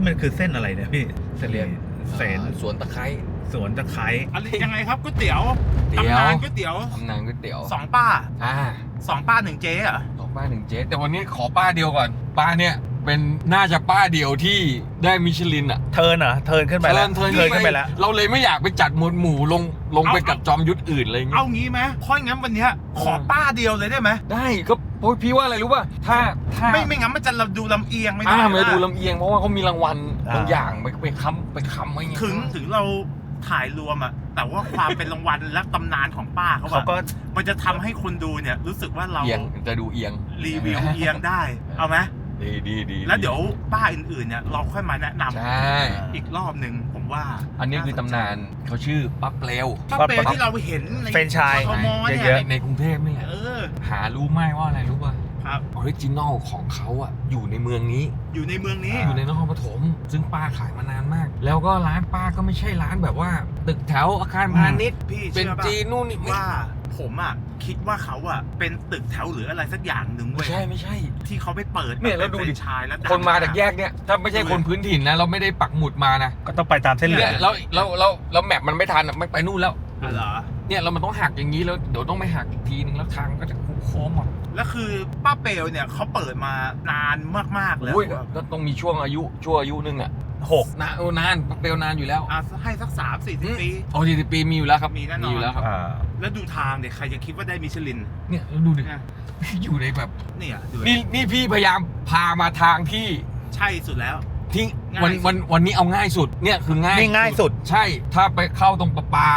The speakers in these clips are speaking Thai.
นี่มันคือเส้นอะไรเนี่ยพี่เส้นเรียกเส้นอ่าสวนตะไคร้สวนตะไคร้อะไรยังไงครับก๋วยเตี๋ยวเตี๋ยวตำนานก๋วยเตี๋ยวตำนานก๋วยเตี๋ยวสองป้าอ่าสองป้าหนึ่งเจ๊เหรอสองป้าหนึ่งเจ๊แต่วันนี้ขอป้าเดียวก่อนป้าเนี่ย เป็นน่าจะป้าเดียวที่ได้มิชลินอะเทิร์นเหรอเทิร์นขึ้นไปแล้วเทิร์นเทิร์นขึ้นไปแล้ว เราเลยไม่อยากไปจัดหมวดหมู่ลงลงไปกับจอมยุทธอื่นอะไรอย่างเงี้เอายงี้ไหมเพราะงั้นวันเนี้ยขอป้าเดียวเลยได้ไหมได้ก็เพราะพี่ว่าอะไรรู้ป่ะถ้าถ้า ไม่ไม่งั้นมันจะดูลำเอียงไม่ได้อ่าไม่นะดูลำเอียงเพราะว่าเขามีรางวัลอ่า บางอย่างไปไปค้ำไปค้ำไว้ไงถึงถึงเราถ่ายรวมอะแต่ว่าความเป็นรางวัลและตำนานของป้าเขาเขาอะก็ มันจะทำให้คนดูเนี่ยรู้สึกว่าเราเอียงจะดูเอียงรีวิวเอียงได้เอาไหม ดีดีดีแล้วเดี๋ยวป้าอื่นๆเนี่ยเราค่อยมาแนะนำใช่ อีกรอบหนึ่งผมว่าอันนี้คือตำนานเขาชื่อปั๊บเปลวป้าเปรที่เราเห็นในเฟรนไชายกทมเนี่เยอะในในกรุงเทพนี่แหละเออหารู้ไหมว่าอะไรรู้ป่ะครับ ออริจินอลของเขาอะอยู่ในเมืองนี้ อยู่ในเมืองนี้ อยู่ในนครปฐมซึ่งป้าขายมานานมาก แล้วก็ร้านป้าก็ไม่ใช่ร้านแบบว่า ตึกแถวอาคารพาณิชย์พี่เป็นเชื่อป่ะจีนนู่นนี่ไม่ว่า ผมอะคิดว่าเขาอะเป็นตึกแถวหรืออะไรสักอย่างหนึ่งไม่เว้ยใช่ไม่ใช่ ที่เขาไปเปิดเนี่ยแล้วดูดิป็ฟรนไชายแล้วดังคนมาจากแยกเนี่ยถ้าไม่ใช่คนพื้นถิ่นนะ เราไม่ได้ปักหมุดมานะก็ต้องไปตามเส้นเหลืเนี่อยง แล้วแล้วแล้วแล้วแมปมันไม่ทันอะไม่ไปนู่นแล้ว อ๋อเหรอ เนี่ยเรามันต้องหักอย่างนี้แล้วเดี๋ยวต้องไปหักอีกทีนึงแล้วทางก็จะโค้งหมดแล้วคือป้าเปลวเนี่ยเขาเปิดมานานมากๆแล้วโอ้ยก็ต้องมีช่วงอายุช่วงอายุหนึงอะ หกนานโอ้นานเปลวนานอยู่แล้วอะให้สักสามสี่สิบปี โอ้ทีปีมีอยู่แล้วครับมีแน่นอน อยู่แล้วครับ อ่า แล้วดูทางเนี่ยใครจะคิดว่าได้มิชลินเนี่ยแล้วดูดิเนี่ยอยู่ในแบบเนี่ยดูดินี่นี่พี่พยายามพามาทางที่ใช่สุดแล้ว ที่ง่ายวันสุด วันวันนี้เอาง่ายสุดเนี่ยคือง่ายนี่ง่ายสุด ใช่ ถ้าไปเข้าตรงประปา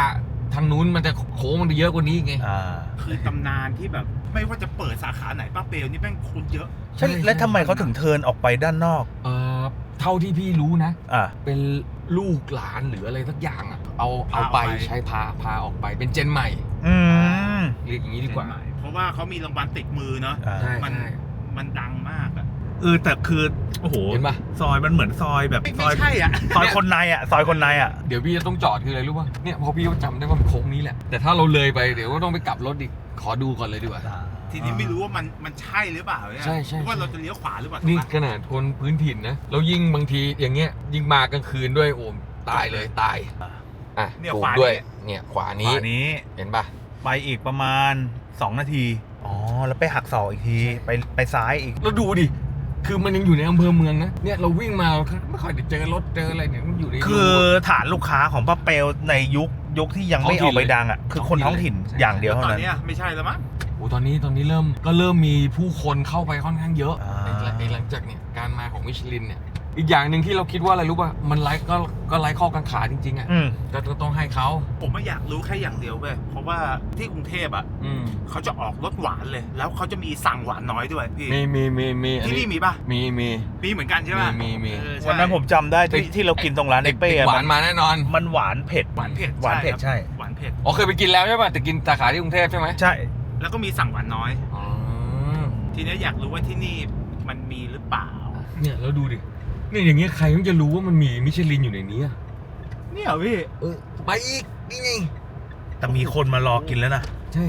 ทางนู้นมันจะโค้งมันจะเยอะกว่านี้ไง อ่าคือตำนานที่แบบไม่ว่าจะเปิดสาขาไหนป้าเปลวนี่แม่งคนเยอะ ใช่แล้วทำไมเขาถึงเทิร์นออกไปด้านนอก เออ เท่าที่พี่รู้นะ อ่า เป็นลูกหลานหรืออะไรสักอย่างอะเอาเอาพาออกไปไป ใช้พาพาออกไปเป็นเจนใหม่ อืม เรียกอย่างนี้ดีกว่า เพราะว่าเขามีรางวัลติดมือเนาะ อ่า ใช่มัน ใช่มันดังมากอะเออแต่คือ โอ้โห เห็นปะซอยมันเหมือนซอยแบบไม่ซไม่อยใช่อะ ซอยคนในอะ ซอยคนในอะ เดี๋ยวพี่จะต้องจอดคืออะไรรู้ป่ะเนี่ยพอพี่ก็จำได้ว่ามันโค้งนี้แหละแต่ถ้าเราเลยไปเดี๋ยวก็ต้องไปกลับรถอีกขอดูก่อนเลยดีกว่า ทีนี้ไม่รู้ว่ามันมันใช่หรือเปล่าเนี่ยใช่ใช่ หรือว่าใช่เราจะเลี้ยวขวาหรือเปล่านี่ถูกปะขนาดคนพื้นถิ่นนะแล้วยิ่งบางทีอย่างเงี้ยยิ่งมากลางคืนด้วยโอ้มตายเลยตายอะเนี่ยถูกขวาด้วยนี่เนี่ยขวาอันี้นนี้เห็นปะไปอีกประมาณ 2 นาที อ๋อ แล้วไปหักศอกอีกที ไปไปซ้ายอีก แล้วดูดิ คือมันยังอยู่ในอำเภอเมืองนะ เนี่ยเราวิ่งมาไม่ค่อยได้เจอรถเจออะไรเนี่ยมันอยู่ใน คือฐานลูกค้าของป้าเปลในยุคยุคที่ยังไม่ท้อองถิ่นอกไปดังอะ คือคนท้องถิ่นใช่ อย่างเดียวแล้วเท่าตอนนั้น เนี้ยไม่ใช่แล้วมั้งโอ้ ตอนนี้ตอนนี้เริ่มก็เริ่มมีผู้คนเข้าไปค่อนข้างเยอะอ่า ในในหลังจากเนี่ยการมาของมิชลินเนี่ยอีกอย่างหนึ่งที่เราคิดว่าอะไรรู้ป่ะมันไร้ก็ก็ไร้ข้อกังขาจริงๆอะอืม ก็ก็ต้องให้เขาผมไม่อยากรู้แค่อย่างเดียวเว้ยเพราะว่าที่กรุงเทพอะอืมเขาจะออกรสหวานเลย แล้วเขาจะมีสั่งหวานน้อยด้วยพี่มีมีมีมีอันที่นี้นี่มีป่ะมีมี มีเหมือนกันใช่ป่ะมีมีมี เออใช่ วันนั้นผมจำได้ที่ที่เรากินตรงร้านไอเป้ด็กอะหวามันนมาแน่นอน มันหวานเผ็ดหวานเผ็ดหวานเผ็ดครับใช่ หวานเผ็ด อ๋อเคยไปกินแล้วใช่ป่ะแต่กินสาขาที่กรุงเทพใช่ไหมใช่ แล้วก็มีสั่งหวานน้อย อ๋อทีนี้อยากรู้ว่าที่นี่มันมีหรือเปล่า เนี่ยแล้วดูดิเนี่ยอย่างเงี้ยใครมันจะรู้ว่ามันมีมิชลินอยู่ในนี้อะเนี่ยพี่เออไปอีกนี่ไงแต่มีคนมารอกินแล้วนะ ใช่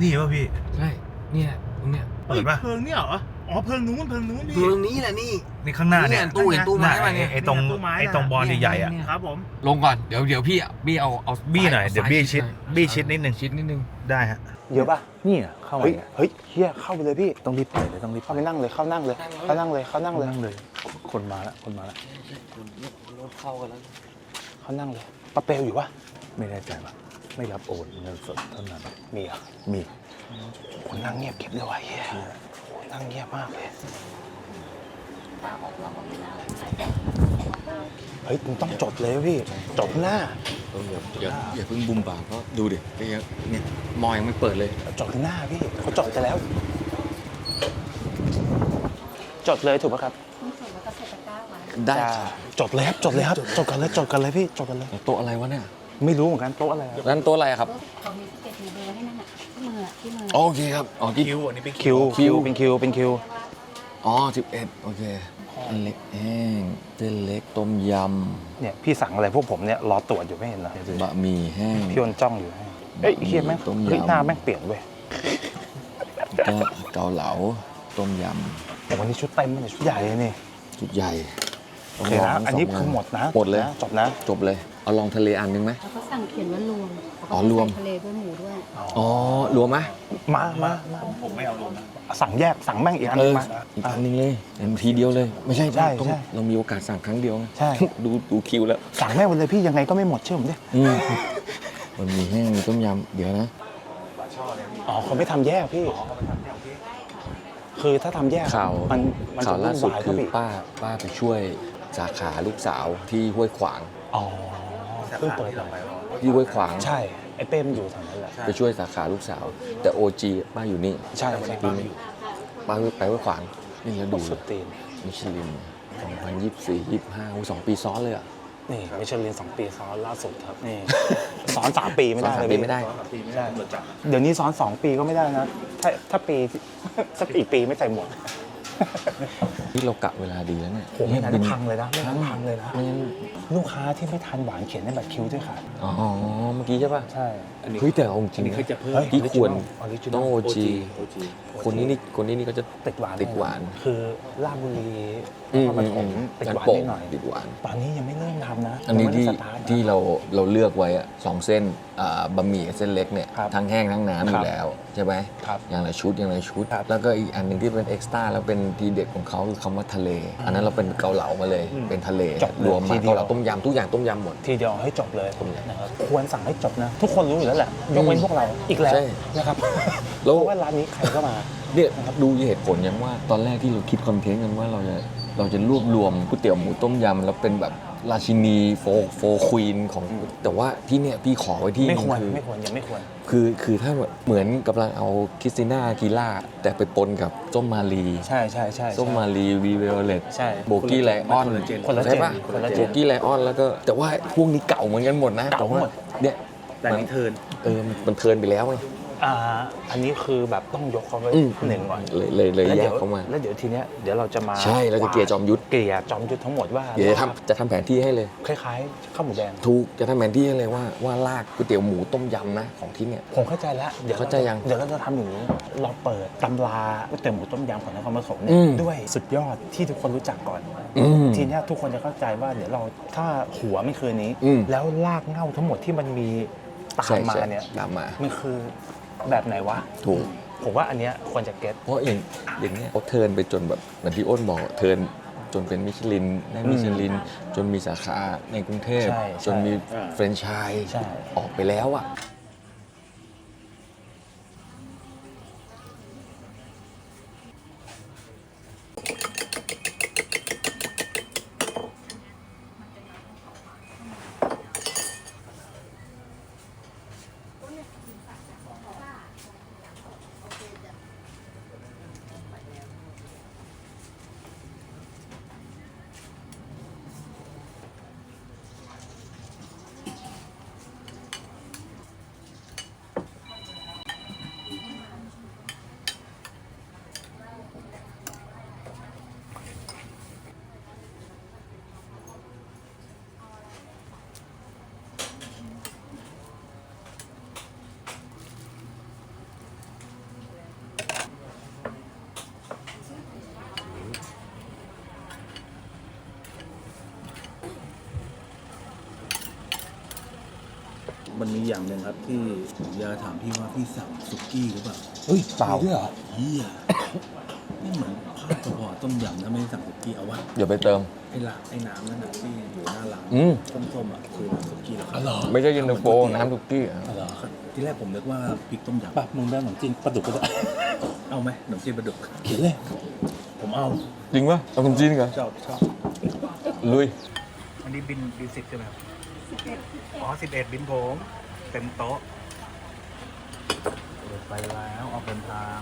นี่ป่ะพี่ ใช่เนี่ยตรงเนี้ยเปิดป่ะ เพิงเนี่ยเหรอ อ๋อเพิงนู้นเพิงนู้นพี่ ตรงนี้แหละนี่ นี่ข้างหน้าเนี่ยเนี่ยตู้เห็นตู้ไม้ป่ะเนี่ย ไอ้ตรงตู้ไม้อะไอ้ตรงบอลใหญ่ๆอะ ครับผม ลงก่อน เดี๋ยวเดี๋ยวพี่บี้เอาเอาบี้หน่อยซ้าเดี๋ยวบี้ชิดหน่อยบี้ชิดนิดนึงชิดนิดนึง ได้ฮะ เยอะป่ะนี่อะเข้ามาเฮ้ยเนี่ยเฮ้ยเฮียเข้าไปเลยพี่ ต้องรีบไปเลยต้องรีบไปเข้าไปนั่งเลยเข้านั่งเลยเข้านั่งเลยเข้านั่งเลยนั่งเลยคนมาแล้วคนมาแล้วรถเข้ากันแล้ว เข้านั่งเลยป้าเปลอยู่ปะไม่แน่ใจว่ะไม่รับโอนเงินสดเท่านั้นมีเหรอะมีคนนั่งเงียบเก็บเลยว่ะเฮียโหนั่งเงียบมากเลย เฮ้ยมึงต้องจดเลยพี่จดหน้าเอออย่าอย่าเพิ่งบุมบ่ามเพราะดูดิก็ยังเนี่ยมอยังไม่เปิดเลยจดหน้าพี่เขาจดไปแล้ว จดเลยถูกปะครับคุณส่งแล้วก็ใส่ตะกร้าไว้ได้จ้าครับจดเลยครับจดเลยครับจดกันเลยจดกันเลยพี่จดกันเลยโต๊ะอะไรวะเนี่ยไม่รู้เหมือนกันโต๊ะอะไรครับนั่นโต๊ะอะไรครับเขามีสเก็ตมีเบอร์ให้นั่นน่ะที่มืออะที่มือโอเคครับอ๋อที่คิวอันนี้เป็นคิวคิวเป็นคิวเป็นคิวอ๋อสิบเอ็ดโอเคอัน เล็กแห้งเส้นเล็กต้มยเนี่ยพี่สั่งอะไรพวกผมเนี่ยรอตรวจอยู่ไม่เห็นเหรอำบะหมี่แห้ง พี่อนจ้องอยู่ให้เอ้ยไอ้เฮียแม่งต้มยำ เฮ้ยหน้าแม่งเปลี่ยนเว้ยก็เกาเหลาต้มยแต่วันนี้ชุดเต็มเลยชุดใหญ่เลยนี่ำชุดใหญ่โอเคนะอันนี้คือหมดนะหมดเลย นะจบนะจบเลย เอาลองทะเลอันนึงไหม แล้วก็สั่งเขียนว่ารวมอ๋อรวม ใส่ทะเลด้วยหมูด้วย อ๋อ รวมไหมมามามาผมไม่เอารวมนะ สั่งแยกสั่งแม่งอีกอันเอนึงอมา อีกอันนึงเลยเห็นทีเดียวเลย ไม่ใช่ใช่ต้องใช่เรามีโอกาสสั่งครั้งเดียวไงใช่ ดูดูคิวแล้วสั่งแม่งไปเลยพี่ยังไงก็ไม่หมดเชื่อผมดิอืมมันมีแห้งมีต้มยำเดี๋ยวนะ อ๋อเขาไม่ทำแยกพี่คือถ้าทำแยกข่าวมันมันข่าจะวล่าสุดวุ่นวายคือพี่ป้าป้าไปช่วยสาขาลูกสาวที่ห้วยขวางอ๋อเพิ่งเปิดที่ห้วยขวาง ใช่ไอ้เป้มันอยู่แถวนั้นแหละ ไปช่วยสาขาลูกสาว แต่โอจีป้าอยู่นี่ใช่ใช่ดูนี่ป้าไปห้วยขวางนี่แล้วดูสุดตีนมิชลิน 2024 25โอ้สองปีซ้อนเลยอะนี่มิชลินสองปีซ้อนล่าสุดครับนี่ซ้อนสามปีไม่ได้ซ้อนสามเลยปีพี่ไม่ได้ใช่เดี๋ยวนี้ซ้อนสองปีก็ไม่ได้นะถ้าถ้าปีสักอีกปีไม่ใส่หมวก นี่เรากะเวลาดีแล้วเนี่ยผมไม่งั้นบิพังเลยนะไม่งั้นพังเลยนะไม่งั้นลูกค้าที่ไม่ทันหวานเขียนในบัตรคิวด้วยค่ะ อ๋อ เมื่อกี้ใช่ป่ะ ใช่เฮ้ยแต่เอาจริงๆเคยจะเพิ่มเฮ้ยที่ควรออริจินต้อองลโอจีคนนี้นี่คนนี้นี่ก็จะติดหวานติดหวาน คือลาดบุรีนอืมครปอืมฐอืมมติดงานหวานโป่งนิดหน่อยติดหวาน ตอนนี้ยังไม่เริ่มทำนะ อันนี้ยังไม่ที่ได้สตาร์ทนะที่เราเราเลือกไว้อะสองเส้นอ่าบะหมี่กับเส้นเล็กเนี่ยครับทั้งแห้งทั้งน้ำอครัยู่บแล้วใช่ไหมครับอย่างละชุดอย่างละชุด ครับแล้วก็อีกอันหนึ่งที่เป็นเอ็กซ์ตร้าแล้วเป็นทีเด็ดของเขาคือคำว่าทะเล อันนั้นเราเป็นเกาเหลามาเลยเป็นทะเลจบเลยรวมทีมาเดียว เกาเหลาต้มยำทุกอย่างต้มยำหมด ทีเดียวให้จบเลยผมอยากนะครับควรสั่งให้จบนะ ทุกคนรู้อยู่แล้วแหละยกเว้นพวกเราอีกแล้วใช่นะครับแล้วเพราะว่าร้านนี้ใครก็มา เนี่ยดูเหตุผลยังว่าตอนแรกที่เราคิดคอนเทนต์กันว่าเราจะ เราจะรวบรวมก๋วยเตี๋ยวหมูต้มยำแล้วเป็นแบบราชินีโฟโฟควีนของแต่ว่าที่เนี่ยพี่ขอไว้ที่ไม่ควรหนึ่งไม่ควรยังไม่ควรคือคือคือถ้าเหมือนกำลังเอาคริสติน่ากีล่า แต่ไปปนกับส้มมาลีใช่ใช่ใช่ส้มมาลีวีเวลเลตใช่โบกี้ไลออนคนละเจนคนละเจนใช่ปะคนละเจนโบกี้ไลออนแล้วก็แต่ว่าพวกนี้เก่าเหมือนกันหมดนะเก่าหมดแต่ว่เนี่ยแต่นี่เทิร์นเออมันมันเทิร์นไปแล้วไง อ่าอันนี้คือแบบต้องยกเขาไว้อืมหนึ่งก่อนเลยเลยเลยแล้วแยดี๋กวเข้ามา แล้วเดี๋ยวทีเนี้ยเดี๋ยวเราจะมาใช่เราจะเกลี่ยจอมยุทธ เกลี่ยจอมยุทธทั้งหมดว่าเดี๋ยวจะทำจะทำแผนที่ให้เลย คล้ายๆข้าวหมูแดง ถูกจะทำแผนที่ให้เลยว่าว่าลากก๋วยเตี๋ยวหมูต้มยำนะของที่เนี่ย ผมเข้าใจแล้วเดี๋ยวเข้าใจยังเดี๋ยวเราจะทำอย่างนี้เราเปิดตำราก๋วยเตี๋ยวหมูต้มยำของนครปฐมเนี่อืยมด้วยสุดยอดที่ทุกคนรู้จักก่อน อืมทีเนี้ยทุกคนจะเข้าใจว่าเดี๋ยวเราถ้าหัวไม่คือนี้ อืม แล้วลากเง่าทั้งหมดที่มันมีตาใช่มมาใช่เนี่ยตามมา มันคือ แบบไหนวะ ถูก ผมว่าอันเนี้ยควรจะเก็ต เพราะอย่างอย่างเนี้ยเขาเทิร์นไปจนแบบเหมือนที่อ้นบอกเทิร์นจนเป็นมิชลินได้มิชลิน จนมีสาขาในกรุงเทพ ใช่จนมีใช่แฟรนไชส์ใช่ ออกไปแล้วอะ มันมีอย่างหนึ่งครับที่ผมอยากจะถามพี่ว่าพี่สั่งสุกี้หรือเปล่าเฮ้ยเปล่าด้วยเหรอเฮียนี่เหมือนภาพกระบอกต้มยำนะไม่ได้สั่งสุกี้เอาวะเดี๋ยวไปเติม ไอ้ละไอ้น้ำนั่นน่ะที่อยู่หน้าร้านอืมส้มๆอะคือน้ำสุกี้เหรอครับไม่ใช่เย็นตาโฟน้ำทุกที่อะเหรอครับที่แรกผมนึกว่าพริกต้มยำปรับมึงได้ขนมจีนปลาดุกก็ได้ เอาไหมขนมจีนปลาดุกเขียนเลยผมเอาจริงปะเอาคนจีนกันชอบชอบลุยอันนี้บินบินสิบใช่ไหมครับ อ๋อสิบเอ็ดบินผมเต็มโต๊ะเปิดไปแล้วออกเดินทาง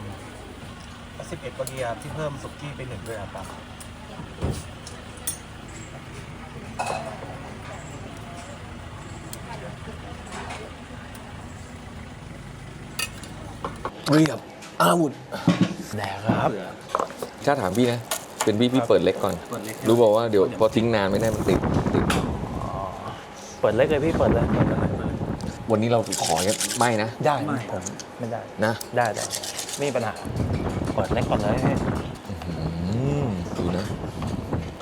สิบเอ็ดพอดีครับที่เพิ่มสุกี้ไปหนึ่งด้วยครับเรียบอาวุธแดกครับ ถ้าถามพี่นะ เป็นพี่พี่เปิดเล็กก่อนรู้บอกว่าเดี๋ยวพอทิ้งนานไม่ได้มันติดติด เปิดเล็กเลยพี่เปิดเลยเปิดเลยเปิดเลยวันนี้เราขอไม่นะ ได้ผมไม่ได้นะ ได้ได้ไม่มีปัญหาเปิดเล็กก่อนเลยพี่อืมดูนะ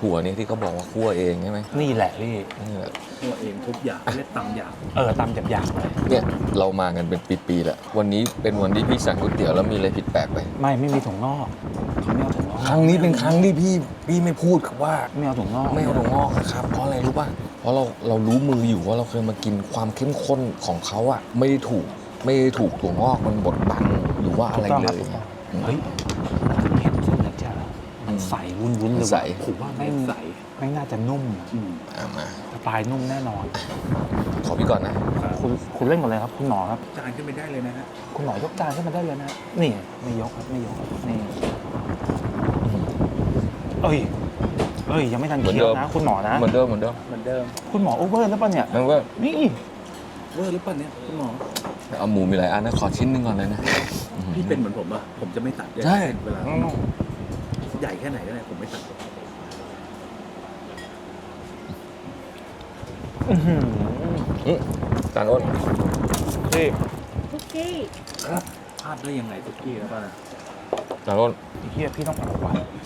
ถั่วเนี่ยที่เขาบอกว่าคั่วเองใช่ไหมนี่แหละพี่นี่แหละตัวเองทุกอย่างเรียกตำอย่างเออตำหยาบๆเลยเนี่ยเรามากันเป็นปีๆแล้ววันนี้เป็นวันที่พี่สั่งก๋วยเตี๋ยวแล้วมีอะไรผิดแปลกไป ไม่ไม่มีถุงงอกเขาไม่เอาถุงงอกครั้งนี้เป็นครั้งที่พี่พี่ไม่พูดครับว่า ไม่เอาถุงงอกไม่เอาถั่วงอกนะครับเพราะอะไรรู้ป่ะเพ ราะเราเรารู้มืออยู่ว่าเราเคยมากินความเข้มข้นของเขาอะไม่ได้ถูกไม่ได้ถูกถั่วงอกมันบดบังหรือว่าอะไรถูกต้องเลครับยถูกต้องเฮ้ยเห็นเส้นเล็กจ้ะมันใสวุ้นๆเลยใส ผมว่าแม่งใสแม่งน่าจะนุ่มอะอืมอะมาสปลายนุ่มแน่นอน ขอพี่ก่อนนะคุณคุณเล่นกันเลยครับ คุณหมอครับ จานขึ้นไปได้เลยนะฮะคุณหมอยกจานขึ้นมาได้เลยนะนี่ไม่ยกครับไม่ยกครับนี่เอ้ย เอ้ยยังไม่ทันเหมือนเคี้ยวเดิมนะ คุณหมอนะ เหมือนเดิมเหมือนเดิมเหมือนเดิม คุณหมอโอเวอร์แล้วป่ะเนี่ยนั่นว่านี่เวอร์หรือเปล่าเนี่ยคุณหมอเอาหมูมีหลายอันนะขอชิ้นหนึงก่อนเลยนะพี่เป็นเหมือนผมป่ะผมจะไม่ตัดเลยใช่เวลาใหญ่แค่ไหนก็ได้ผมไม่ตัดอื้อหืออืมจานอ้นนี่ทุกกี้พลาดได้ยังไงทุกที่แล้วป่ะนะจานอ้นไอ้เฮียพี่ต้องเอาไว้มี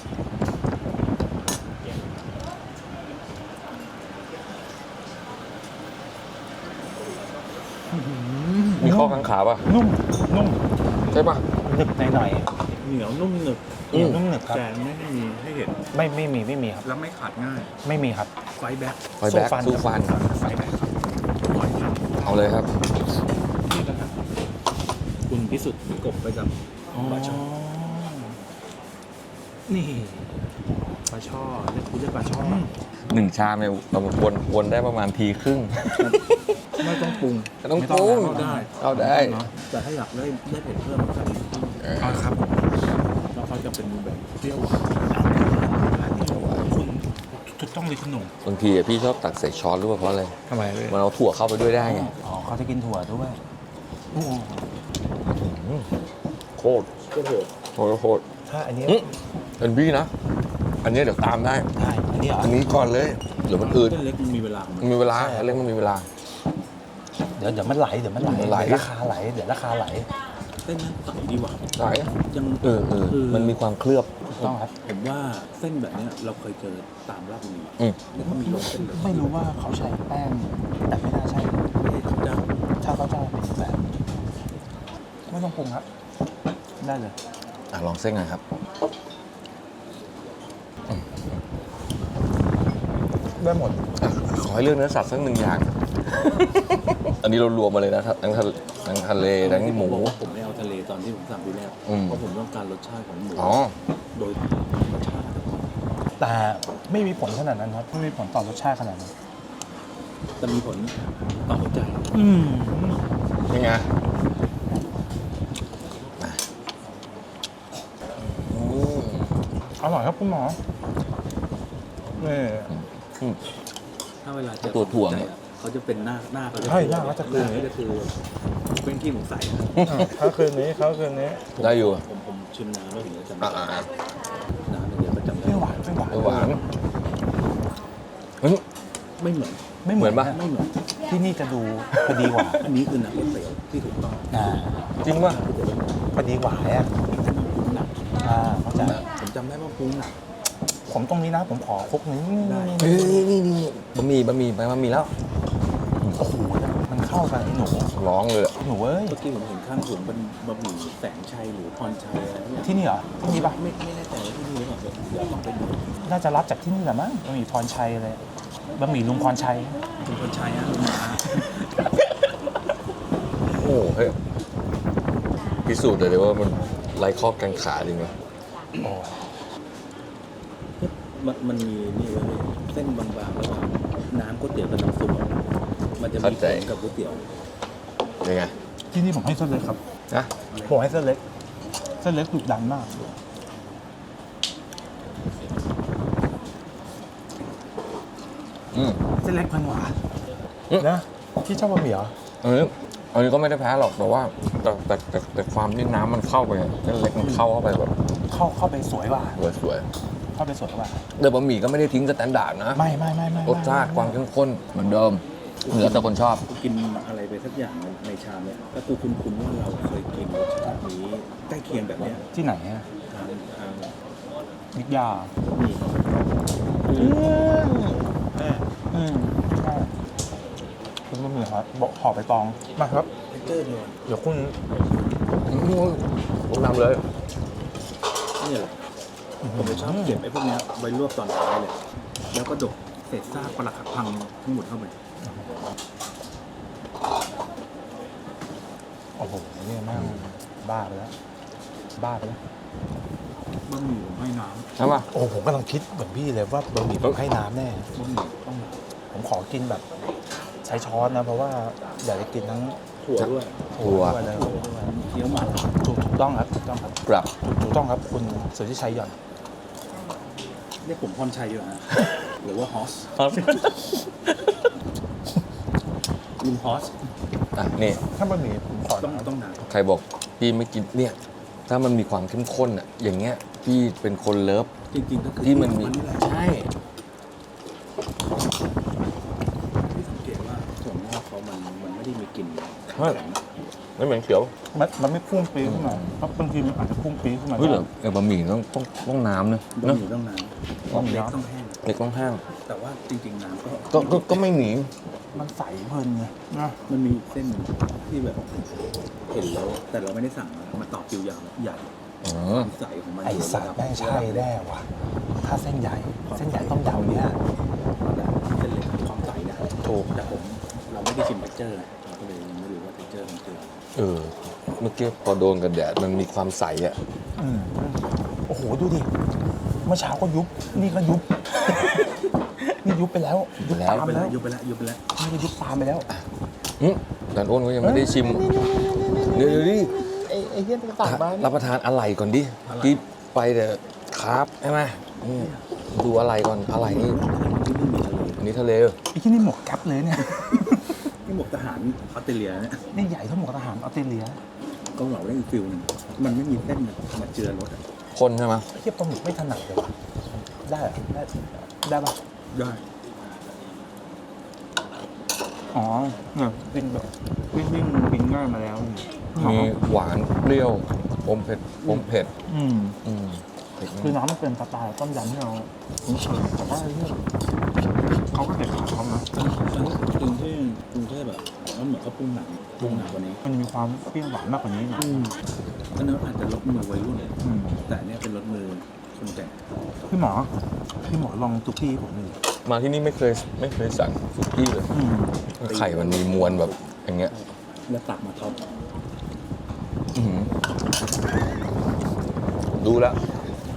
ข้อกังขาป่ะ นุ่ม นุ่ม ใช่ป่ะ หนึบหน่อยเหนียวนุ่มหนึบๆเหนียวนุ่มหนึบครับ แต่ไม่ได้มีให้เห็น ไม่ไม่มีไม่มีครับ แล้วไม่ขาดง่าย ไม่มีครับ ไฟแบ็คไฟแบ็คสู้ฟันสู้ฟันไฟแบ็คครับปล่อยผ่านเอาเลยครับ นี่นะครับคุณพิสุทธิ์กบไปกับปลาช่อนี่ ปลาช่อเรียกคุณเรียกปลาช่อหนึ่งชามเนี่ยเราวนวนได้ประมาณทีครึ่ง ไม่ต้องปรุงไม่ต้องไม่ปรุงเข้าได้เข้าได้ เนอะแต่ถ้าอยากได้ได้เผ็ดเพิ่มก็ใส่นิดนึงเอาครับแล้วเขาจะเป็นแบบเปรี้ยวหวานคุณถูกต้องเลยคุณหนุ่มบางทีอะพี่ชอบตักใส่ช้อนรู้ป่ะเพราะอะไรทำไมเลยมันเอาถั่วเข้าไปด้วยได้ไงอ๋อเขาจะกินถั่วด้วยโคตรก็โหดโคตรโคตรถ้าอันนี้ อื้อเป็นพี่นะ อันนี้เดี๋ยวตามได้ ได้อันนี้เหรออันนี้ก่อนเลยเดี๋ยวมันอืดเส้นเล็กมันมีเวลาของมันมันมีเวลาเรื่องมันมีเวลา เดี๋ยวเดี๋ยวมันไหลเดี๋ยวมันไหลมันไหล เดี๋ยวราคาไหลเดี๋ยวราคาไหลเส้นนั้นใสดีกว่าไหลยังเออเออคือมันมีความเคลือบ ถูกต้องครับ ผมว่าเส้นแบบเนี้ยเราเคยเจอตามราชบุรีอืม แล้วก็มีลงเส้นแบบไม่รู้ว่าเขาใช้แป้งแต่ไม่น่าใช่ไม่ได้ทุกด้านถ้าเขาจะเป็นอีกแบบไม่ต้องปรุงครับได้เลยอะลองเส้นหน่อยครับ ได้หมดอะขอให้เลือกเนื้อสัตว์สักหนึ่งอย่าง อันนี้เรารวมมาเลยนะครับทั้งทะทั้งทะเลทั้งหมูบอกว่าผมไม่เอาทะเลตอนที่ผมสั่งทีแรกอืม เพราะผมต้องการรสชาติของหมูอ๋อ โดยธรรมชาติแต่ไม่มีผลขนาดนั้นครับ ไม่มีผลต่อรสชาติขนาดนั้นจะมีผลต่อหัวใจ อืมนี่ไงอะอืมอร่อยครับคุณหมอนี่ อืม ถ้าเวลาเจอตัวถ่วงหัใจอะเขาจะเป็นหน้าหน้าเขาจะใช่หน้าเขาจะหคือน้าเขาจะคือเป็นขี้สงสัยนะเขาคืนนี้เขาคืนนี้ได้อยู่ผมผมชิมน้ำแล้วถึงจะจำอะได้อะอะน้ำเนี่ยประจำได้ไม่หวานไม่หวานไม่หวานเฮ้ย ไม่เหมือน ไม่เหมือนเหมือนปะ ไม่เหมือน ที่นี่จะดูพอดีหวานอันนี้คือน้ำก๋วยเตี๋ยวที่ถูกต้องอ่าจริงป่ะก๋วยเตี๋ยวเป็นพอดีหวานอะหนักอ่าเข้าใจผมจำได้ว่าปรุงหนัก ผมตรงนี้นะ ผมขอคลุกนี้นี่ได้เฮ้ยนี่นี่นี่บะหมี่บะหมี่ไปบะหมี่แล้วโอ้โหมันเข้ากันไอ้หนูร้องเลยอะไอ้หนูเอ้ยเมื่อกี้ผมเห็นข้างถุงเป็นบะหมี่แสงชัยหรือพรชัยอะไรเนี่ยที่นี่เหรอที่นี่ปะไม่ไม่แน่ใจว่าที่นี่หรือเปล่าเดี๋ยวลองไปดูน่าจะรับจากที่นี่แหละมั้งบะหมี่พรชัยเลยบะหมี่ลุงพรชัยคุณพรชัยฮะลุงมาโอ้เฮ้ยพิสูจน์เลยเลยว่ามันไร้ข้อกังขาจริงไหมโอ้ มันมันมีนี่ไว้เลยเส้นบางๆระหว่างน้ำก๋วยเตี๋ยวกับน้ำซุปอะมันจะมีผลกับก๋วยเตี๋ยว ยังไงที่นี่ผมให้เส้นเล็กครับนะผมให้เส้นเล็ก เส้นเล็กดุดันมาก อืม เส้นเล็กพันหวานอืม นะที่ชอบบะหมี่เหรออันนี้อันนี้ก็ไม่ได้แพ้หรอกแต่ว่าแต่แต่แต่แต่ความที่น้ำมันเข้าไปเส้นเล็กมันเข้าเข้าไปแบบเข้าเข้าไปสวยกว่าสวยสวย เข้าไปสวยกว่าแต่บะหมี่ก็ไม่ได้ทิ้งสแตนดาร์ดนะ ไม่ไม่ไม่ไม่รสชาติความเข้มข้นเหมือนเดิมเหลือแต่คนชอบกูกินอะไรไปสักอย่างในในชามเนี่ยแล้วกูคุ้นๆว่าเราเคยกินรสชาตินี้ใกล้เคียงแบบเนี้ยที่ไหนอะทางทางนิกยามีโอืมใช่คุณบะหมี่ครับบอกห่อไปตองมาครับเจอร์เดียวเดี๋ยวคุณผมนำเลย นี่แหละ ผมจะชอบเก็บไอ้พวกเนี้ยไว้รวบตอนท้ายเลย แล้วก็ดกเศษซากปลักหักพังทั้งหมดเข้าไปโอ้โหเนี่ยแม่งบ้าไปแล้ว บ้าไปแล้วบะหมี่ผมให้น้ใช่ป่ะโอ้โหผมกำลังคิดเหมือนพี่เลยว่าบะหมี่ผมให้น้ำแน่ำบะหมี่ต้องผมขอกินแบบ ใช้ช้อนนะ เพราะว่าอยากจะกินทั้งถั่วด้วยถั่วด้วยเลยเคี้ยวมันถูกถูกต้องครับถูกต้องครับ กลับถูกถูกต้องครับคุณสุทธิชัยหย่อน เรียกผมพรชัยอยู่ฮะหรือว่าฮอสลุงฮอสอะนี่ถ้าบะหมี่ผมขอต้องต้องน้ใครบอกพี่ไม่กินเนี่ยถ้ามันมีความเข้มข้นอะอย่างเงี้ยพี่เป็นคนเลิฟำจริงๆก็คือที่มันมีนี่แหละใช่ที่สังเกตว่าถั่วงอกเขามันมันไม่ได้มีกลิ่นใช่แข็งไม่เหม็นเขียวมันมันไม่พุ่งปี๊ดขึ้นมาเพราะบางทีมันอาจจะพุ่งปี๊ดขึ้นมาเฮ้ยเหรได้อเออบะหมี่ต้องต้องต้องน้ำนะบะเนอะหมี่ต้องน้ำ บะหมี่เล็กน้ำต้องแห้งเล็กต้องห้าง แต่ว่าจริงๆน้ำก็ก็ก็ก็ไม่หนี มันใสเพลินไงนะมันมีเส้นที่แบบเห็นแล้วแต่เราไม่ได้สั่งนะมาต่อคิวยาวใหญ่อ๋อความใสของมันไอสัตว์แม่งใช่แน่ว่ะ ถ้าเส้นใหญ่ เส้นใหญ่ต้องยาวเนี้ยเส้นเล็กความใสนะถูก แต่ผมเราไม่ได้ชิมเท็กเจอร์นะเราก็เลยยังไม่รู้ว่าเท็กเจอร์มันคืออะไรเออ เมื่อกี้พอโดนกันแดดมันมีความใสอะ อืมโอ้โห ดูดิ เมื่อเช้าก็ยุบ นี่ก็ยุบ นี่ยุบไปแล้ว ยุบตามยุบไปไปแล้แล้ววยุบไปแล้วยุบไปแล้วนี่ก็ยุบตามไปแล้วอืมแต่อ้นก็ยังไม่ได้ชิมเดี๋ยวเดี๋ยวดิไอ้ไอ้เหี้ยมันสั่งมารับประทานอะไรก่อนดิที่ไปแต่ครับใช่ไหมอืมดูอะไรก่อนอะไรนี่ที่นี่มีทะเลอันนี้ทะเลไอ้ที่นี่หมวกแก๊ปเลยเนี่ยนี่หมวกทหารออสเตรเลียเนี่ยนี่ใหญ่เท่าหมวกทหารออสเตรเลียเก็เหลาได้อีกฟิลหนึงมันไม่มีเส้นมาเจือรสอะ คนใช่ไหมไอ้เหี้ยปลาหมึกไม่ถนัดเลยว่ะได้เหรอได้ได้ปะได้ อ๋อเนี่ยวิ่งแบบวิ่งวิ่งวิ่งง่ายมาแล้วมีหวานเปรี้ยวอมเผ็ดอมเผ็ด อืมอืมเผ็ดคือมากน้ำมันเป็นสไตล์ต้มยำที่เราคุ้นเคยแต่ว่าไอ้เหี้ยเขาก็เด็ดของเขานะจริงที่กรุงเทพแบบมันเหมือนเขาปรุงหนังปรุงหนังกว่านี้ มันมีความเปรี้ยวหวานมากกว่านี้หน่อยอั นนั้นอาจจะลดมือวัยรุ่นอืมแต่อันเนี้ยเป็นลดมือคนแก่พี่หมอ พี่หมอลองตุกี้ให้ผมหน่อยมาที่นี่ไม่เคยไม่เคยสั่งสุกี้เลย อืมไข่มันมีมวลแบบอย่างเงี้ยแล้วตักมาท็อปอื้อหือดูแล้ว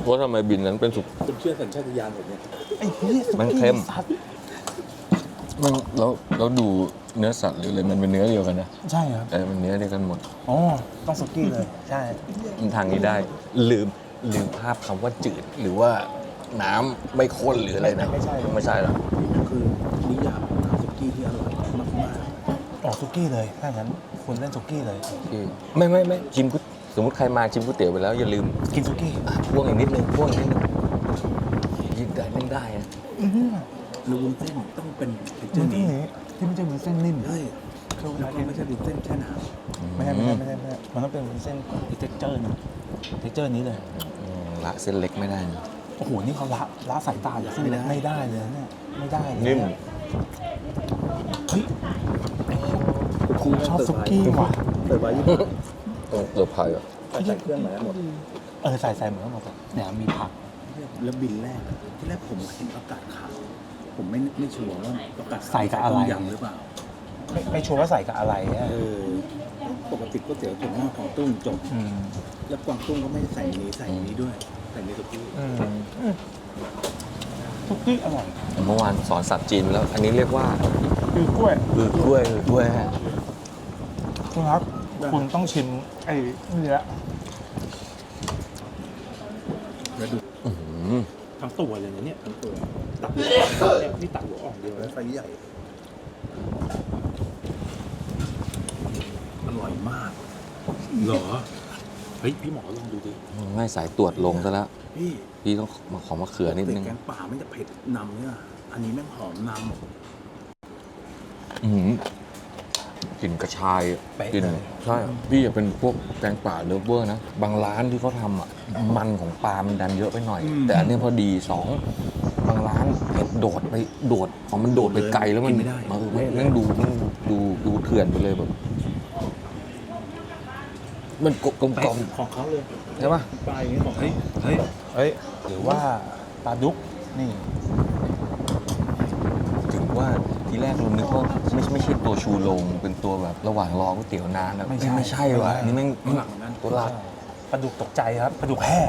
ว่าทำไมบินนั้นเป็นสุก คุณเชื่อสัญชาตญาณผมเนี่ยไอ้เหี้ยสุกี้มันเค็ม สัตว์ มันแล้วแล้วดูเนื้อสัตว์หรืออะไรมันเป็นเนื้อเดียวกันนะใช่ครับแต่มันเนื้อเดียวกันหมดอ๋อต้องสุกี้เลย ใช่ทางนี้ได้ ลืมลืมภาพคำว่าจืดหรือว่าน้ำไม่ข้นหรืออะไรนะไม่ใช่ ไม่ใช่หรอนี่คือนิยามของน้ำสุกี้ที่อร่อยมากอ๋อสุกี้เลยถ้างั้นคุณเล่นสุกี้เลย ที่ไม่ไม่ไม่ชิมก๋วยสมมติใครมาชิมก๋วยเตี๋ยวไปแล้ว อย่าลืมกินสุกี้ อะพ่วงอีกนิดนึงพ่วงอีกนิดนึงยิ่งได้ยิ่งได้นะ อื้อหือๆแล้ววุ้นเส้นต้องเป็นเท็กเจอมันร์ที่นี้นี้ที่มันจะเป็นเส้นนิ่มใช่แล้วก็ไม่ใช่วุ้นเส้นแค่น้ไม่ใช่ไม่ใช่ไม่ใช่ไม่ใช่มันต้องเป็นเส้นเท็กเจอร์นะเท็กเจอร์นี้เลย อืมละเส้นเล็กไม่ได้นะโอ้โห นี่เขาละละสายตาอย่างเส้นเล็กไม่ได้เลยนะเนี่ยไม่ได้เลยนิ่มเฮ้ยำกูชอบสุกี้ว่ะเติร์ฟไว้ญี่ปุ่นต้องเติมพายอะใส่เครื่องมาแล้วหมดเออใส่ใส่เหมือนกันหมดอะเนี่ยมีผัก แล้วบินแรกอะที่แรกผมเห็นประกาศขาว ผมไม่ไม่ชัวร์ว่าประกาศใส่กับอะไร ต้มยำหรือเปล่าไม่ไม่ชัวร์ว่าใส่กับอะไรอะเออปกติก๋วยเตี๋ยวถั่วงอกของตุ้งจบอืมแล้วกวางตุ้งก็ไม่ได้ใส่นี้ใส่นี้ด้วยใส่ในสุกี้อืมอืมสุกี้อร่อยเมื่อวานสอนสับจีนแล้ว อันนี้เรียกว่าคือกล้วยอือกล้วยอือกล้วยฮะคุณครับ คุณต้องชิมไอ้นี่ละแล้วดูอื้อหือ ทั้งตัวเลยนะเนี่ยทั้งตัวตับเนี่ยนี่ตับหัวอ่อนเดียวแล้วไซส์ใหญ่ อร่อยมาก เหรอ เฮ้ย พี่หมอลองดูดิไม่สายตรวจลงซะแล้วพี่พี่ต้องมาขอมะเขือนิดเด็กนึงแกงป่าไม่จะเผ็ดนำเนี่ย อันนี้แม่งหอมนอื้อหือก ลิ่นกระชายกลิ่นใช่พี่อยากเป็นพวกแกงป่าเลิฟเวอร์นะ บางร้านที่เขาทำอะมันของปลามันดันเยอะไปหน่อย แต่อันนี้พอดีสองบางร้านเผ็ดโดดไปโดดพอมันโดดไปไกลแล้วมันกินไม่ได้เออแม่งแม่งดูแม่งดูดูเถื่อนไปเลยแบบ มันกลมกล่อมของเขาเลยใช่ปะ ปลายอย่างนี้ของเฮ้ยเฮ้ยเฮ้ยหรือว่าปลาดุกนี่ ถึงว่า ทีแรกเรานึกว่าไม่ไม่ใช่ตัวชูโรงเป็นตัวแบบระหว่างรอก๋วยเตี๋ยวนานนะไม่ใช่ไม่ใช่ว่ะอันนี่แม่งข้างหลังนั้นตัวหลัก ปลาดุกตกใจครับปลาดุกแห่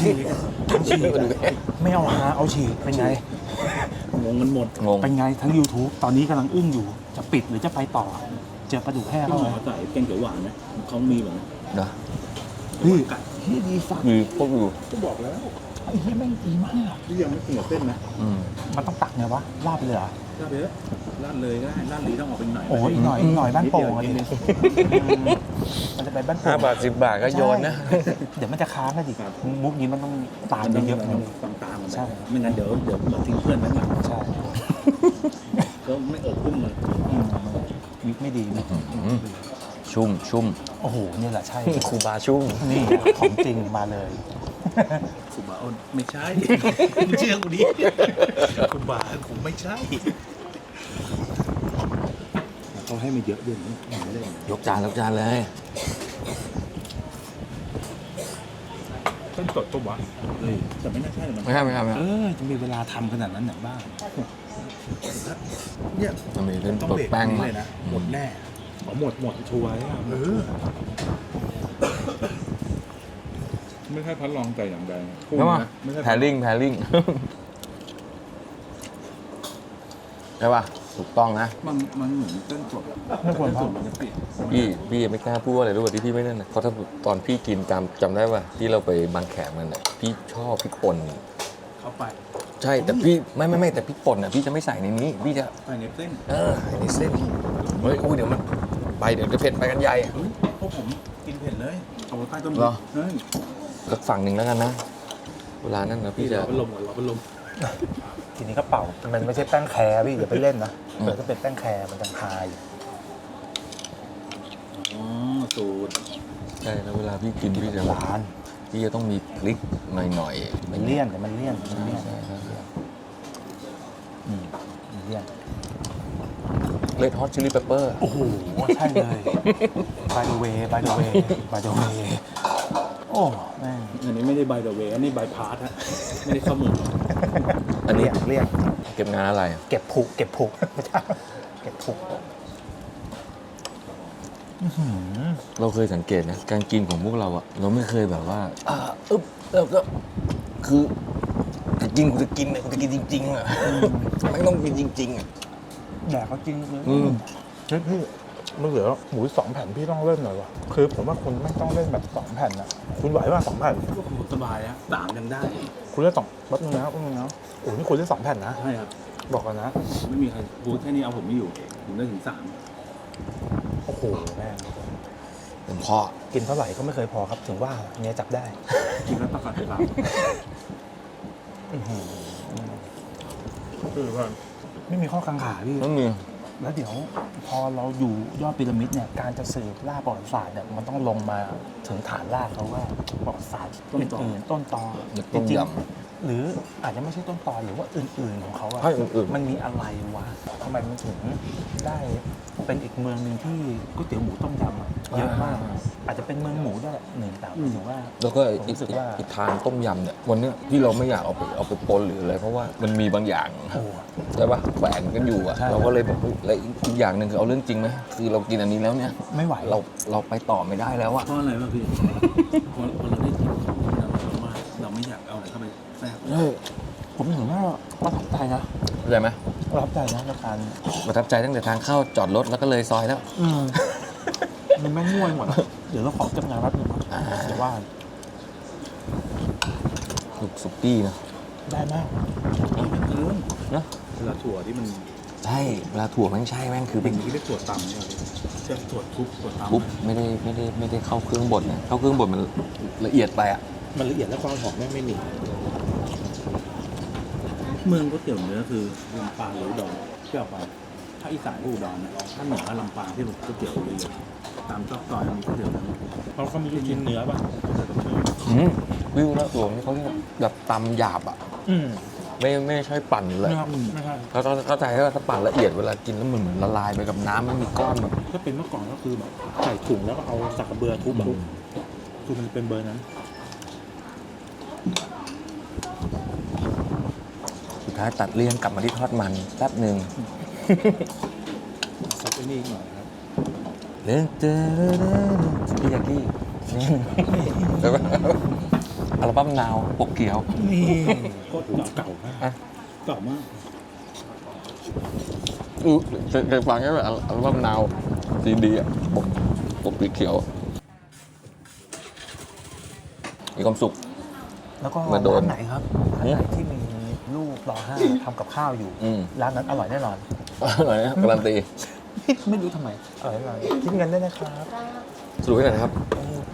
ฉีกฉีกไม่เอาหาเอาฉีกเป็นไง งงกันหมดงงเป็นไงทั้ง YouTube ตอนนี้กำลังอึ้งอยู่ จะปิดหรือจะไปต่อ เจอปลาดุกแห่พี่เข้าหมไปอใส่แกงเขียวหวานไหมเขามีแบบนั้นนะนี่ไก่ที่ดีสักคือพวกอยู่ก็บอกแล้วไอ้เหี้ยแม่งดีมากที่ยังไม่กินกับเส้นนะอืมมันต้องตักไงวะลาบไปเลยเหรอ ลาดไปเลยลาดเลยก็ได้ลาดลีต้องออกไปหน่อยโอ้ยอีกหน่อยอีกหน่อยบ้านโป่งอะนิดิดเดียวมันจะไปบ้านโป่งห้าบาทสิบบาทก็โยนนะ ใช่เดี๋ยวมันจะค้างกันดิมุกนี้มันต้องตามเยอะๆมันะนต้องตามๆกันไปใช่ไม่งั้นเดี๋ยวเดี๋ยวมาทิ้งเพื่อนไว้หลังใช่ก็ไม่เอิบพุ่มเลยอืมมิกไม่ดีนะชุ่มชุ่มโอ้โหนี่แหละใช่ ครูบาชุ่ม นี่ของจริงมาเลย สุบาอ้นไม่ใช่มึงเชื่อกูดิคุณบาผมไม่ใช่ เขาให้มาเยอะด้วยนะไม่เล่นยกจานยกจานเลยต้นสดปะวะเฮ้ยแต่ไม่น่าใช่หรอกมันไม่ใช่ไม่ใช่ไม่เอใช่อจะมีเวลาทำขนาดนั้นไหนบ้างเนี่ยมันมีเล่นต้องตดเบรกแป้งนี้มาเลยนะหมดแน่อ๋อหมดหมดชัวร์เลยอะเออไม่ใช่พัดลองแต่อย่างใดใช่ปะไม่ใช่แพรลิ่งแพรลิ่งใช่ป่ะ ถูกต้องนะ มันมันเหมือนเส้นสดไม่ควรเส้นสพัดกมันจะเปลี่ยนพี่พี่ยังไม่กล้าพูดว่าอะไรรู้ป่ะที่พี่ไม่นั่นนะเพราะถ้าตอนพี่กินจำจำได้ป่ะที่เราไปบางแขกมันน่ะพี่ชอบพริกป่นเข้าไปใช่แต่พี่ไม่ไม่ไม่แต่พริกป่นอะพี่จะไม่ใส่ในนี้ พี่จะไปในเส้นเออในเส้นเฮ้ยอุ้ยเดี๋ยวมันไปเดี๋ยวจะเผ็ดไปกันใหญ่เฮ้ยพวกผมกินเผ็ดเลยเอาใต้ต้นเหรอเฮ้ยสักฝั่งหนึ่งแล้วกันนะ เวลานั้นนะพี่พี่จะเราเป็นลมก่อนเราเป็นลม ทีนี้ก็เป่า มันไม่ใช่แป้งแคร์พี่อย่าไปเล่นนะอืมเกิดก็เป็นแป้งแคร์มันจะคายอ๋อสูตรใช่แล้วเวลาพี่กินพี่จะหวานพี่จะต้องมีพริกหน่อยๆมันเลี่ยนเดี๋ยวมันเลี่ยนมันเลี่ยนใช่ใช่ใช่อืมมันเลี่ยนเลดฮอตชิลลี่เปปเปอร์โอ้โหใช่เลย by the way by the way by the way โอ้แม่งอันนี้ไม่ได้บายเดอะเวอันนี้บายพาร์ทฮะไม่ได้เข้าเมือง อันนี้ เลี่ยงเลี่ยงเก็บงานอะไรเก็บผูกเก็บผูกไม่ใช่เก็บผูกอื้อหือเราเคยสังเกตนะการกินของพวกเราอะเราไม่เคยแบบว่าอ่าอึ๊บแล้วก็คือจะกินกูจะกินเนี่ยกูจะกินจริงๆอะไม่ต้องกินจริงๆอะแดกก็จริงเลยอืม เฮ้ยพี่มันเหลือหมูสองแผ่นพี่ต้องเล่นหน่อยวะคือผมว่าคุณไม่ต้องเล่นแบบสองแผ่นนะคุณไหวป่ะสองแผ่นพวกผมสบายอะสามยังได้ คุณเล่นสองแป๊บนึงนะแป๊บนึงนะโอ้นี่คุณเล่นสองแผ่นนะ ใช่ครับ บอกกันนะ ไม่มีใครพูดแค่นี้เอาผมไม่อยู่ ผมได้ถึงสามโอ้โหแม่งเป็นพ่อกินเท่าไหร่ก็ไม่เคยพอครับ ถึงว่าเมียจับได้กินแล้วประกาศสามอื้อหือคือว่าไม่มีข้อกังขาพี่ นั่นมี แล้วเดี๋ยวพอเราอยู่ยอดพีระมิดเนี่ยการจะสืบล่าประวัติศาสตร์เนี่ยมันต้องลงมาถึงฐานรากเขาว่าประวัติศาสตร์อื่นๆต้นตอต้มจริงยๆ หรืออาจจะไม่ใช่ต้นตอหรือว่าอื่นๆของเขาอะใช่อื่นๆ มันมีอะไรวะทำไมมันถึงได้เป็นอีกเมืองหนึ่งที่ก๋วยเตี๋ยวหมูต้มยำอะเยอะมากอาจจะเป็นเมืองหมูด้วยแหละหนึ่งแต่ถือว่า แล้วก็ผมอีกรู้สึกว่า อีกทางต้มยำเนี่ยวันเนี้ยที่เราไม่อยากเอาไปเอาไปปนหรืออะไรเพราะว่ามันมีบางอย่างโอ้ ใช่ปะแขวนกันอยู่อะใช่ เราก็เลยบอกเฮ้ยแล้วอีกอย่างหนึ่งคือเอาเรื่องจริงไหมคือเรากินอันนี้แล้วเนี่ย ไม่ไหว เราเราไปต่อไม่ได้แล้วอะเพราะอะไรวะพี่ พอพอ เฮ้ยผมถือว่าประทับใจนะเข้าใจไหมประทับใจนะในการประทับใจตั้งแต่ทางเข้าจอดรถแล้วก็เลยซอยแล้ว อืมมันแม่งง่วยหมดอะเดี๋ยวเราขอจำงานแป๊บหนึงนะเดี๋ยวว่าสุกสุกี้นะได้มากนี่มันเกินนะเวลาถั่วที่มันใช่เวลาถั่วแม่งใช่แม่งคือเป็เป็นนที่เรียกถั่วตำเนี่ยใช่ถั่วทุบถั่วตำปุ๊บไม่ได้ไม่ได้ไม่ได้เข้าเครื่องบดนะเข้าเครื่องบดมันละเอียดไปอะมันละเอียดและความหอมแม่งไม่มี เมืองก๋วยเตี๋ยวเนื้อคือลำปางหรืออุดรเชื่อป่ะถ้าอีสานก็อุดรนะถ้าเหนือก็ลำปางที่มันก๋วยเตี๋ยวเยอะๆตามซอกซอยมันมีก๋วยเตี๋ยวเนื้อเขาเขามีลูกชิ้นเนื้อป่ะอืมวิวแล้วตัวนี้เขาเรียกแบบตำหยาบอะอืมไม่ไม่ใช่ปั่นเลยไม่ครับไม่ใช่เขาเขาเข้าใจว่าถ้าปั่นละเอียดเวลากินแล้วมันเหมือนละลายไปกับน้ำมันมีก้อนแบบถ้าเป็นเมื่อก่อนก็คือแบบใส่ถุงแล้วก็เอาสักกระเบือทุบทุบคือมันเป็นเบอร์นั้นสุด ท้ายตัดเลี่ยงกลับมาที่ทอดมันแป๊บหนึ่งซับไปนี่อีกหน่อยครับเรื่องเจอสุกี้ยากิแล้วก็อัลบั้มนาวปกเขียวนี่โคตรเก่ามากอะเก่ามากอือเคยเคยฟังไหมแบบอัลบั้มนาวซีดีอะปกปกสีเขียวมีความสุข แล้วก็มาโดนร้านไหนครับร้านไหนที่มีลูก รอห้าทำกับข้าวอยู่ อืม ร้านนั้นอร่อยแน่นอน อร่อยนะการันตีไม่รู้ทำไมอร่อยแน่นอนคิดเงินด้วยนะครับสรุปให้หน่อยนะครับ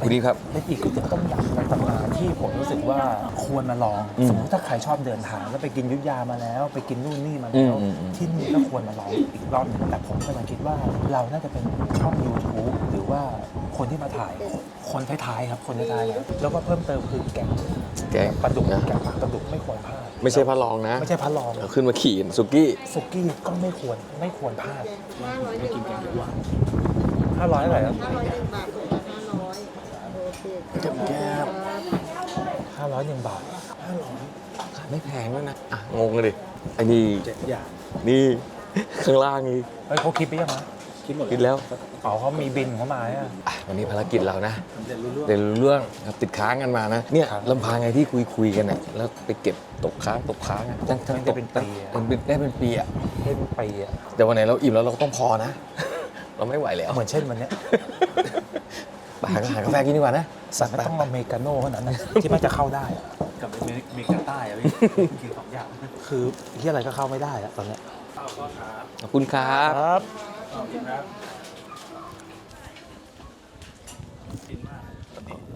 คุณดีครับ เป็นอีกก๋วยเตี๋ยวต้มยำในตำนานที่ผมรู้สึกว่าควรมาลอง อืมสมมติถ้าใครชอบเดินทางแล้วไปกินอยุทธยามาแล้ว ไปกินนู่นนี่มาแล้วอืมอืมอืม ที่นี่ก็ควรมาลองอีกรอบหนึงแต่ผมกำลังคิดว่าเราน่าจะเป็นช่อง YouTube หรือว่า คนที่มาถ่าย คนท้ายๆครับ คนท้ายๆครับแล้วก็เพิ่มเติมคือแกงแกงปลาดุกนะแกงปลาดุกไม่ควรพลาดไม่ใช่พระรองนะ ไม่ใช่พระรองเอาขึ้นมาขี่สุกี้สุกี้ก็ไม่ควรไม่ควรพลาดไม่กินแกงเขียวหวานห้าร้อยอะไรครับห้าร้อยหนึ่งบาทถูกละห้าร้อยโอเคแก้มแก้มห้าร้อยหนึ่งบาทขายไม่แพงด้วยนะอะงงเลยไอ้นี่เจ็ดอย่างนี่ข้างล่างนี่เฮ้ยเขาคิดไปยังไง คิดหมดคิดแล้วอ๋อเขามีบินเขามาอะอะวันนี้ภารกิจเรานะเรียนรู้เรื่องเรียนรู้เรื่องครับติดค้างกันมานะเนี่ยครับลำพังไงที่คุยคุยกันน่ะแล้วไปเก็บตกค้างตกค้างอะตั้งตั้งมันตจะกเป็นตั้งปีอะมันเป็นได้เป็นปีอะเล่นปีอะแต่วันไหนเราอิ่มแล้วเราก็ต้องพอนะ เราไม่ไหวแล้วเหมือนเช่นวันเนี้ยไปหาหากาแฟกินดีกว่านะสัตว์ไม่ต้องอเมริกาโน่เท่านั้นนะที่มันจะเข้าได้อะกับอเมริกาใต้อะพี่คือสองอย่างคือที่อะไรก็เข้าไม่ได้อะตอนเนี้ยขอบคุณครับครับ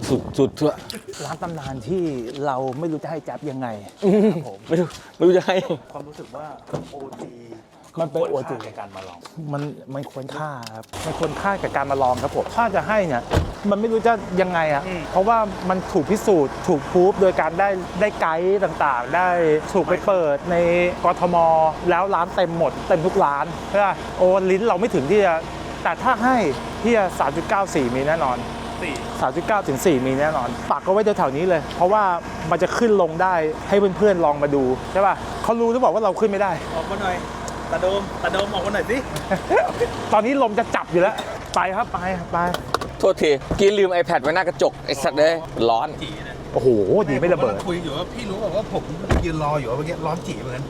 สุดสุดเถอะร้านตำนานที่เราไม่รู้จะให้แจ๊บยังไงไม่รู้ไม่รู้จะให้ ความรู้สึกว่าโอที มันเป็นโอจิ ในการมาลอง มันมันควรค่าครับมันควรค่ากับการมาลองครับผมถ้าจะให้เนี่ยมันไม่รู้จะยังไงอะเพราะว่ามันถูกพิสูจน์ถูกพูฟโดยการได้ได้ไกด์ต่างๆ ได้ถูกไปเปิดในกทม แล้วร้านเต็มหมดเต็มทุกร้านใช่ไหมโอ้ลิ้นเราไม่ถึงที่จะแต่ถ้าให้พี่สามจุดเก้าสี่มีแน่นอน3.9 ถึง 4 มีแน่นอน ปักก็ไว้แถวๆนี้เลย เพราะว่ามันจะขึ้นลงได้ให้เพื่อนๆลองมาดูใช่ป่ะเขารู้หรือเปล่าว่าเราขึ้นไม่ได้ ออกมาหน่อย ตาโดมตาโดมออกมาหน่อยสิ ตอนนี้ลมจะจับอยู่แล้ว ไปครับไปไป โทษทีกินลืม iPad ไว้หน้ากระจกไอ้สัตว์เลยร้อนโอ้โหดีไม่ระเบิดคุยอยู่ว่าพี่รู้แบบว่าผมยืนรออยู่ว่าเมื่อกี้ร้อนจีเหมือนกัน